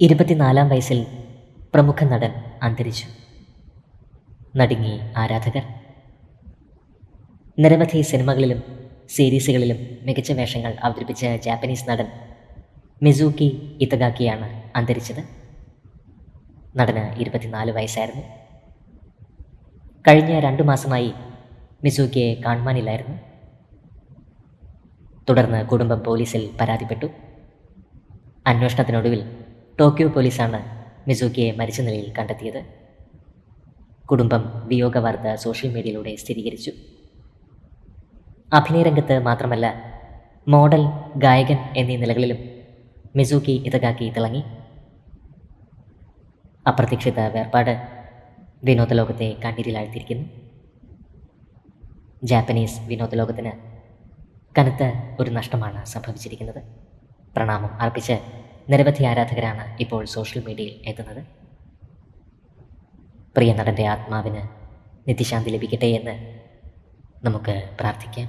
ഇരുപത്തിനാലാം വയസ്സിൽ പ്രമുഖ നടൻ അന്തരിച്ചു. നടുങ്ങി ആരാധകർ. നിരവധി സിനിമകളിലും സീരീസുകളിലും മികച്ച വേഷങ്ങൾ അവതരിപ്പിച്ച ജാപ്പനീസ് നടൻ മിസൂക്കി ഇത്തഗാക്കിയാണ് അന്തരിച്ചത്. നടന് ഇരുപത്തിനാല് വയസ്സായിരുന്നു. കഴിഞ്ഞ രണ്ടു മാസമായി മിസൂക്കിയെ കാണുവാനില്ലായിരുന്നു. തുടർന്ന് കുടുംബം പോലീസിൽ പരാതിപ്പെട്ടു. അന്വേഷണത്തിനൊടുവിൽ ടോക്കിയോ പോലീസാണ് മിസൂക്കിയെ മരിച്ച നിലയിൽ കണ്ടെത്തിയത്. കുടുംബം വിയോഗ വാർത്ത സോഷ്യൽ മീഡിയയിലൂടെ സ്ഥിരീകരിച്ചു. അഭിനയരംഗത്ത് മാത്രമല്ല മോഡൽ ഗായകൻ എന്നീ നിലകളിലും മിസൂക്കി ഇതകാക്കി തിളങ്ങി. അപ്രതീക്ഷിത വേർപാട് വിനോദലോകത്തെ കണ്ണീരിലാഴ്ത്തിയിരിക്കുന്നു. ജാപ്പനീസ് വിനോദലോകത്തിന് കനത്ത ഒരു നഷ്ടമാണ് സംഭവിച്ചിരിക്കുന്നത്. പ്രണാമം അർപ്പിച്ച് നിരവധി ആരാധകരാണ് ഇപ്പോൾ സോഷ്യൽ മീഡിയയിൽ എത്തുന്നത്. പ്രിയ നടന്റെ ആത്മാവിന് നിത്യശാന്തി ലഭിക്കട്ടെ എന്ന് നമുക്ക് പ്രാർത്ഥിക്കാം.